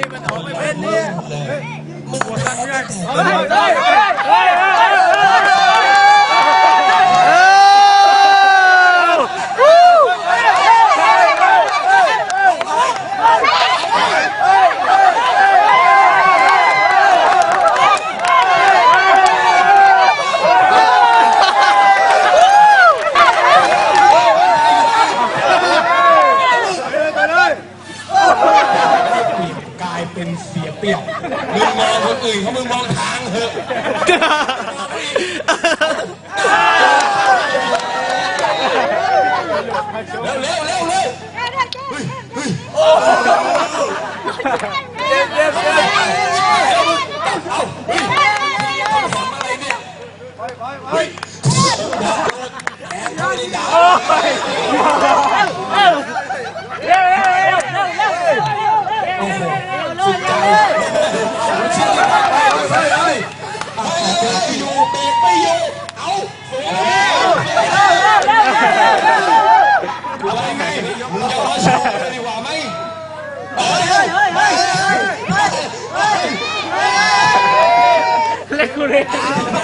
นี่มันออกไม่เป็นเนี่ยมึงทำได้เฮ้ยเฮ้ยเฮ้ย กลาย เป็นเสียเปรียบมึงมองคนอื่นเขามึงมองทางเถอะเร็วเร็วเร็วเร็วอยู่เบรกไม่อยู่ เอาอะไรไงมึงจะรอ โชว์เลยดีกว่าไหมเฮ้ยเฮ้ยเฮ้ยเฮ้ยเล็กกูเลยเอา